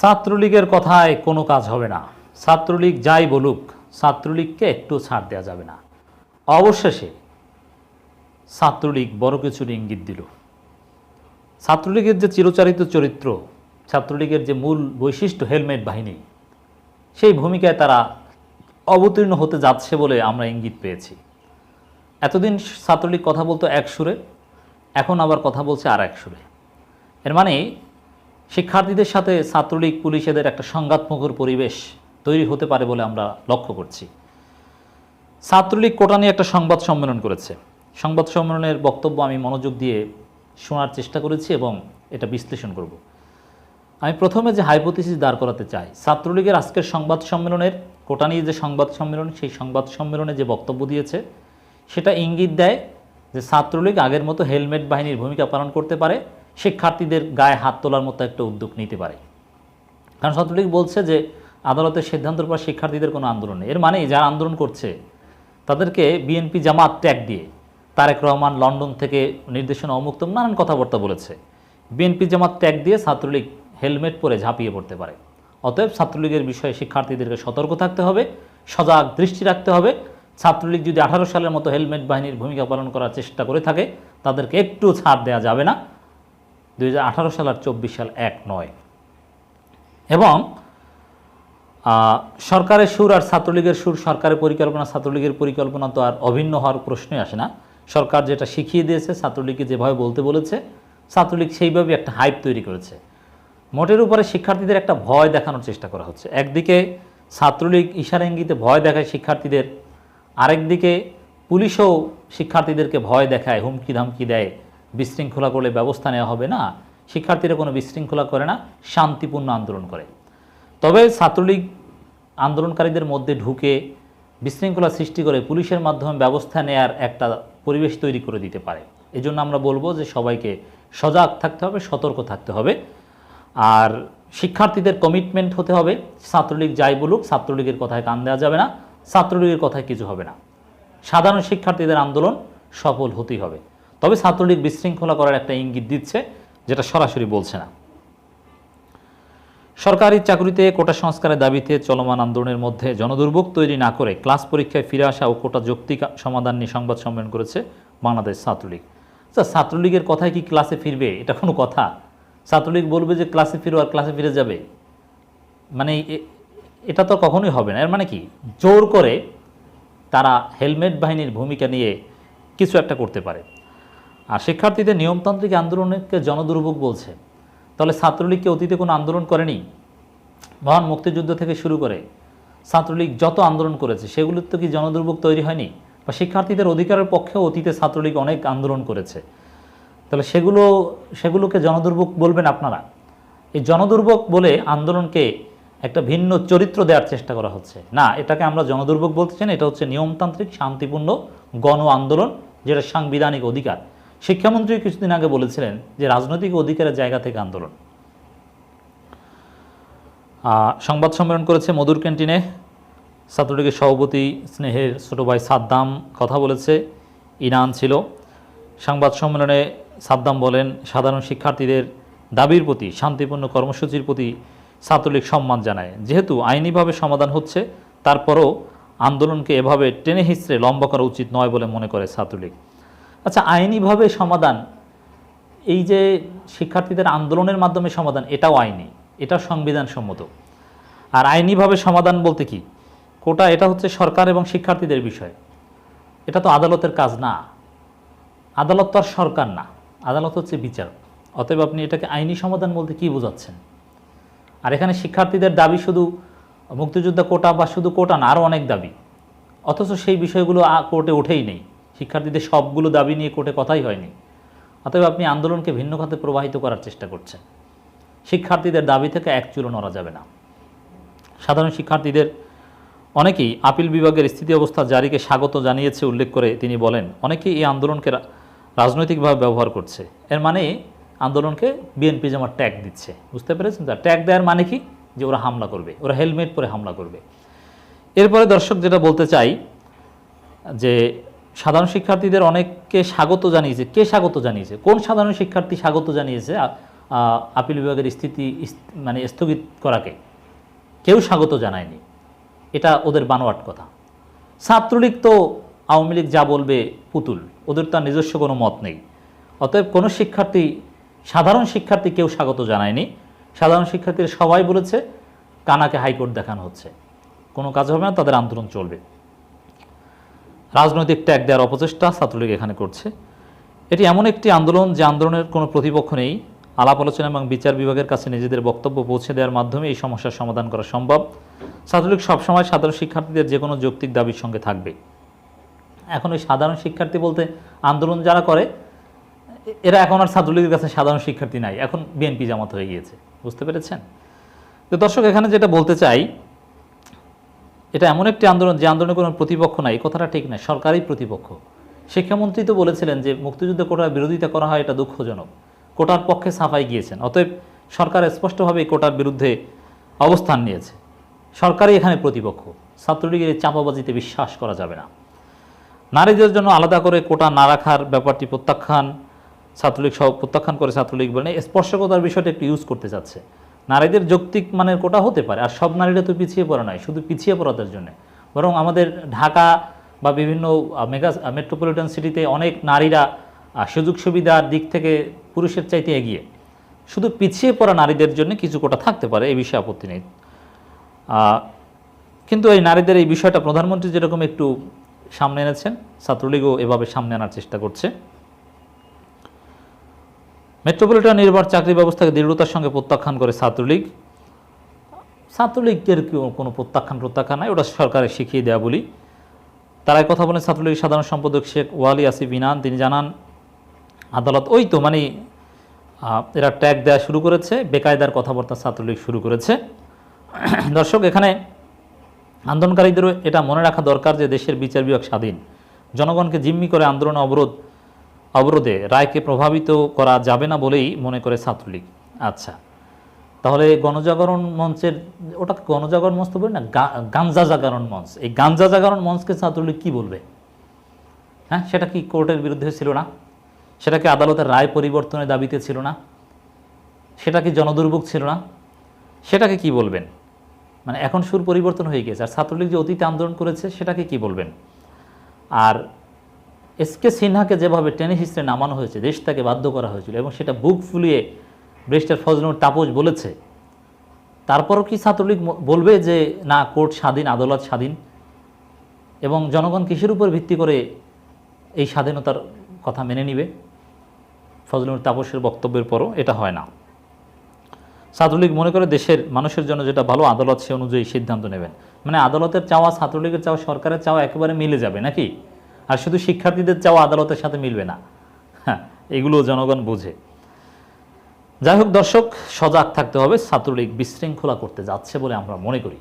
ছাত্রলীগের কথায় কোনো কাজ হবে না। ছাত্রলীগ যাই বলুক, ছাত্রলীগকে একটু ছাড় দেওয়া যাবে না। অবশেষে ছাত্রলীগ বড় কিছুর ইঙ্গিত দিল। ছাত্রলীগের যে চিরচারিত চরিত্র, ছাত্রলীগের যে মূল বৈশিষ্ট্য হেলমেট বাহিনী, সেই ভূমিকায় তারা অবতীর্ণ হতে যাচ্ছে বলে আমরা ইঙ্গিত পেয়েছি। এতদিন ছাত্রলীগ কথা বলতো এক সুরে, এখন আবার কথা বলছে আর এক সুরে। এর মানে শিক্ষার্থীদের সাথে ছাত্রলীগ পুলিশ এদের একটা সংঘাতমুখর পরিবেশ তৈরি হতে পারে বলে আমরা লক্ষ্য করছি। ছাত্রলীগ কোটা নিয়ে একটা সংবাদ সম্মেলন করেছে। সংবাদ সম্মেলনের বক্তব্য আমি মনোযোগ দিয়ে শোনার চেষ্টা করেছি এবং এটা বিশ্লেষণ করব। আমি প্রথমে যে হাইপোথিসিস দাঁড় করাতে চাই, ছাত্রলীগের আজকের সংবাদ সম্মেলনের, কোটা নিয়ে যে সংবাদ সম্মেলন, সেই সংবাদ সম্মেলনে যে বক্তব্য দিয়েছে, সেটা ইঙ্গিত দেয় যে ছাত্রলীগ আগের মতো হেলমেট বাহিনীর ভূমিকা পালন করতে পারে শিক্ষার্থীদের গায়ে হাত তোলার মতো একটা উদ্যোগ নিতে পারে। কারণ ছাত্রলীগ বলছে যে আদালতের সিদ্ধান্তের পর শিক্ষার্থীদের কোনো আন্দোলন নেই। এর মানে যারা আন্দোলন করছে, তাদেরকে বিএনপি জামাত ট্যাগ দিয়ে তারেক রহমান লন্ডন থেকে নির্দেশনা অমুক্ত নানান কথাবার্তা বলেছে। বিএনপি জামাত ট্যাগ দিয়ে ছাত্রলীগ হেলমেট পরে ঝাঁপিয়ে পড়তে পারে। অতএব ছাত্রলীগের বিষয়ে শিক্ষার্থীদেরকে সতর্ক থাকতে হবে, সজাগ দৃষ্টি রাখতে হবে। ছাত্রলীগ যদি আঠারো সালের মতো হেলমেট বাহিনীর ভূমিকা পালন করার চেষ্টা করে থাকে, তাদেরকে একটু ছাড় দেওয়া যাবে না। দুই সাল আর চব্বিশ সাল এক নয়। এবং সরকারের সুর আর ছাত্রলীগের সুর, সরকারের পরিকল্পনা, ছাত্রলীগের পরিকল্পনা তো আর অভিন্ন হওয়ার প্রশ্নই আসে না। সরকার যেটা শিখিয়ে দিয়েছে, ছাত্রলীগকে যেভাবে বলতে বলেছে, ছাত্রলীগ সেইভাবে একটা হাইপ তৈরি করেছে। মোটের উপরে শিক্ষার্থীদের একটা ভয় দেখানোর চেষ্টা করা হচ্ছে। একদিকে ছাত্রলীগ ইশারা ইঙ্গিতে ভয় দেখায় শিক্ষার্থীদের, আরেকদিকে পুলিশও শিক্ষার্থীদেরকে ভয় দেখায় হুমকি ধামকি দেয় বিশৃঙ্খলা করলে ব্যবস্থা নেওয়া হবে না, শিক্ষার্থীরা কোনো বিশৃঙ্খলা করে না, শান্তিপূর্ণ আন্দোলন করে। তবে ছাত্রলীগ আন্দোলনকারীদের মধ্যে ঢুকে বিশৃঙ্খলা সৃষ্টি করে পুলিশের মাধ্যমে ব্যবস্থা নেয়ার একটা পরিবেশ তৈরি করে দিতে পারে। এজন্য আমরা বলব যে সবাইকে সজাগ থাকতে হবে, সতর্ক থাকতে হবে। আর শিক্ষার্থীদের কমিটমেন্ট হতে হবে, ছাত্রলীগ যাই বলুক, ছাত্রলীগের কথায় কান দেওয়া যাবে না, ছাত্রলীগের কথায় কিছু হবে না। সাধারণ শিক্ষার্থীদের আন্দোলন সফল হতেই হবে। তবে ছাত্রলীগ বিশৃঙ্খলা করার একটা ইঙ্গিত দিচ্ছে, যেটা সরাসরি বলছে না। সরকারি চাকরিতে কোটা সংস্কারের দাবিতে চলমান আন্দোলনের মধ্যে জনদুর্ভোগ তৈরি না করে ক্লাস পরীক্ষায় ফিরে আসা ও কোটা যৌক্তিক সমাধান নিয়ে সংবাদ সম্মেলন করেছে বাংলাদেশ ছাত্রলীগ। আচ্ছা ছাত্রলীগের কথায় কি ক্লাসে ফিরবে? এটা কোনো কথা। ছাত্রলীগ বলবে যে ক্লাসে ফিরো আর ক্লাসে ফিরে যাবে। মানে এটা তো কখনোই হবে না। এর মানে কি? জোর করে তারা হেলমেট বাহিনীর ভূমিকা নিয়ে কিছু একটা করতে পারে। আর শিক্ষার্থীদের নিয়মতান্ত্রিক আন্দোলনকে জনদুর্ভোগ বলছে। তাহলে ছাত্রলীগকে অতীতে কোনো আন্দোলন করেনি? মহান মুক্তিযুদ্ধ থেকে শুরু করে ছাত্রলীগ যত আন্দোলন করেছে, সেগুলোর তো কি জনদুর্ভোগ তৈরি হয়নি? বা শিক্ষার্থীদের অধিকারের পক্ষেও অতীতে ছাত্রলীগ অনেক আন্দোলন করেছে। তাহলে সেগুলো, সেগুলোকে জনদুর্ভোগ বলবেন আপনারা? এই জনদুর্ভোগ বলে আন্দোলনকে একটা ভিন্ন চরিত্র দেওয়ার চেষ্টা করা হচ্ছে। না, এটাকে আমরা জনদুর্ভোগ বলতে চাই এটা হচ্ছে নিয়মতান্ত্রিক, শান্তিপূর্ণ গণ আন্দোলন, যেটা সাংবিধানিক অধিকার। শিক্ষামন্ত্রী কিছুদিন আগে বলেছিলেন যে রাজনৈতিক অধিকারের জায়গা থেকে আন্দোলন। সংবাদ সম্মেলন করেছে মধুর ক্যান্টিনে। ছাত্রলীগের সভাপতি স্নেহের ছোট ভাই সাদ্দাম কথা বলেছে ইনান ছিল। সংবাদ সম্মেলনে সাদ্দাম বলেন, সাধারণ শিক্ষার্থীদের দাবির প্রতি, শান্তিপূর্ণ কর্মসূচির প্রতি ছাত্রলীগ সম্মান জানায়। যেহেতু আইনিভাবে সমাধান হচ্ছে, তারপরও আন্দোলনকে এভাবে টেনে হিচড়ে লম্বা করা উচিত নয় বলে মনে করে ছাত্রলীগ। আচ্ছা আইনিভাবে সমাধান, এই যে শিক্ষার্থীদের আন্দোলনের মাধ্যমে সমাধান, এটাও আইনি, এটা সংবিধান সম্মত আর আইনিভাবে সমাধান বলতে কি? কোটা, এটা হচ্ছে সরকার এবং শিক্ষার্থীদের বিষয়। এটা তো আদালতের কাজ না। আদালত তো আর সরকার না। আদালত হচ্ছে বিচার অতএব আপনি এটাকে আইনি সমাধান বলতে কি বোঝাচ্ছেন? আর এখানে শিক্ষার্থীদের দাবি শুধু মুক্তিযোদ্ধা কোটা বা শুধু কোটা না, আরও অনেক দাবি। অথচ সেই বিষয়গুলো কোর্টে ওঠেই নেই। শিক্ষার্থীদের সবগুলো দাবি নিয়ে কোর্টে কথাই হয়নি। অতএব আপনি আন্দোলনকে ভিন্ন খাতে প্রবাহিত করার চেষ্টা করছেন। শিক্ষার্থীদের দাবি থেকে এক চুলো নড়া যাবে না। সাধারণ শিক্ষার্থীদের অনেকেই আপিল বিভাগের স্থিতি অবস্থা জারিকে স্বাগত জানিয়েছে উল্লেখ করে তিনি বলেন, অনেকেই এই আন্দোলনকে রাজনৈতিকভাবে ব্যবহার করছে। এর মানে আন্দোলনকে বিএনপি জামার ট্যাগ দিচ্ছে। বুঝতে পেরেছেন তো? ট্যাগ দেওয়ার মানে কি? যে ওরা হামলা করবে, ওরা হেলমেট পরে হামলা করবে। এরপরে দর্শক যেটা বলতে চাই, যে সাধারণ শিক্ষার্থীদের অনেককে স্বাগত জানিয়েছে। কে স্বাগত জানিয়েছে? কোন সাধারণ শিক্ষার্থী স্বাগত জানিয়েছে আপিল বিভাগের স্থিতি মানে স্থগিত করাকে? কেউ স্বাগত জানায়নি। এটা ওদের বানোয়াট কথা। ছাত্রলীগ তো আওয়ামী লীগ যা বলবে পুতুল। ওদের তার নিজস্ব কোনো মত নেই। অতএব কোনো শিক্ষার্থী, সাধারণ শিক্ষার্থী কেউ স্বাগত জানায়নি। সাধারণ শিক্ষার্থীরা সবাই বলেছে, কানাকে হাইকোর্ট দেখানো হচ্ছে। কোনো কাজ হবে না, তাদের আন্দোলন চলবে। রাজনৈতিক ট্যাগ দেওয়ার অপচেষ্টা ছাত্রলীগ এখানে করছে। এটি এমন একটি আন্দোলন যে আন্দোলনের কোনো প্রতিপক্ষ নেই। আলাপ আলোচনা এবং বিচার বিভাগের কাছে নিজেদের বক্তব্য পৌঁছে দেওয়ার মাধ্যমে এই সমস্যার সমাধান করা সম্ভব। ছাত্রলীগ সবসময় সাধারণ শিক্ষার্থীদের যে কোনো যৌক্তিক দাবির সঙ্গে থাকবে। এখন ওই সাধারণ শিক্ষার্থী বলতে আন্দোলন যারা করে, এরা এখন আর ছাত্রলীগের কাছে সাধারণ শিক্ষার্থী নাই। এখন বিএনপি জামাত হয়ে গিয়েছে। বুঝতে পেরেছেন? তো দর্শক, এখানে যেটা বলতে চাই এটা এমন একটি আন্দোলন যে আন্দোলনে কোনো প্রতিপক্ষ নাই কথাটা ঠিক নয়, সরকারই প্রতিপক্ষ। শিক্ষামন্ত্রী তো বলেছিলেন যে মুক্তিযুদ্ধ কোটার বিরোধিতা করা হয়, এটা দুঃখজনক। কোটার পক্ষে সাফাই গিয়েছেন, অতএব সরকার স্পষ্টভাবে কোটার বিরুদ্ধে অবস্থান নিয়েছে। সরকারই এখানে প্রতিপক্ষ, ছাত্রলীগের এই চাপাবাজিতে বিশ্বাস করা যাবে না। নারীদের জন্য আলাদা করে কোটা না রাখার ব্যাপারটি প্রত্যাখ্যান, ছাত্রলীগ সহ, প্রত্যাখ্যান করে ছাত্রলীগ বলে স্পর্শকতার বিষয়টা একটু ইউজ করতে চাচ্ছে। নারীদের যৌক্তিক মানের কোটা হতে পারে, আর সব নারীরা তো পিছিয়ে পড়া নয়, শুধু পিছিয়ে পড়াদের জন্য। বরং আমাদের ঢাকা বা বিভিন্ন মেগা মেট্রোপলিটন সিটিতে অনেক নারীরা সুযোগ সুবিধার দিক থেকে পুরুষের চাইতে এগিয়ে। শুধু পিছিয়ে পড়া নারীদের জন্য কিছু কোটা থাকতে পারে, এই বিষয়ে আপত্তি নেই। কিন্তু এই নারীদের এই বিষয়টা প্রধানমন্ত্রী যেরকম একটু সামনে এনেছেন, ছাত্রলীগও এভাবে সামনে আনার চেষ্টা করছে। মেট্রোপলিটন নির্ভর চাকরি ব্যবস্থাকে দৃঢ়তার সঙ্গে প্রত্যাখ্যান করে ছাত্রলীগ। ছাত্রলীগের কোনো প্রত্যাখ্যান প্রত্যাখ্যান নাই, ওটা সরকারে শিখিয়ে দেওয়া বলি। তারাই কথা বলেন ছাত্রলীগের সাধারণ সম্পাদক শেখ ওয়ালি আসিফ ইনান। তিনি জানান, আদালত ওই তো মানে এরা ট্যাগ দেওয়া শুরু করেছে, বেকায়দার কথাবার্তা ছাত্রলীগ শুরু করেছে। দর্শক, এখানে আন্দোলনকারীদেরও এটা মনে রাখা দরকার যে দেশের বিচার বিভাগ স্বাধীন। জনগণকে জিম্মি করে আন্দোলন অবরোধ অবরোধে রায়কে প্রভাবিত করা যাবে না বলেই মনে করে ছাত্রলীগ। আচ্ছা তাহলে গণজাগরণ মঞ্চের, ওটা গণজাগরণ মঞ্চ তো বলি না গাঞ্জা জাগরণ মঞ্চ। এই গাঞ্জা জাগরণ মঞ্চকে ছাত্রলীগ কী বলবে? হ্যাঁ সেটা কি কোর্টের বিরুদ্ধে ছিল না? সেটা কি আদালতের রায় পরিবর্তনের দাবিতে ছিল না? সেটা কি জনদুর্ভোগ ছিল না? সেটাকে কি বলবেন? মানে এখন সুর পরিবর্তন হয়ে গেছে। আর ছাত্রলীগ যে অতীতে আন্দোলন করেছে, সেটাকে কি বলবেন? আর এস কে সিনহাকে যেভাবে টেনিস হিস্ট্রে নামানো হয়েছে দেশ তাকে বাধ্য করা হয়েছিল এবং সেটা বুক ফুলিয়ে ব্রেস্টার ফজলুর তাপস বলেছে, তারপরও কি ছাত্রলীগ বলবে যে না, কোর্ট স্বাধীন, আদালত স্বাধীন? এবং জনগণ কিসের উপর ভিত্তি করে এই স্বাধীনতার কথা মেনে নিবে? ফজলুর তাপসের বক্তব্যের পরও এটা হয় না। ছাত্রলীগ মনে করে দেশের মানুষের জন্য যেটা ভালো, আদালত সে অনুযায়ী সিদ্ধান্ত নেবেন। মানে আদালতের চাওয়া, ছাত্রলীগের চাওয়া, সরকারের চাওয়া একেবারে মিলে যাবে নাকি? আর শুধু শিক্ষার্থীদের চাওয়া আদালতের সাথে মিলবে না। হ্যাঁ এগুলো জনগণ বোঝে। যাই হোক দর্শক, সজাগ থাকতে হবে। ছাত্রলীগ বিশৃঙ্খলা করতে যাচ্ছে বলে আমরা মনে করি।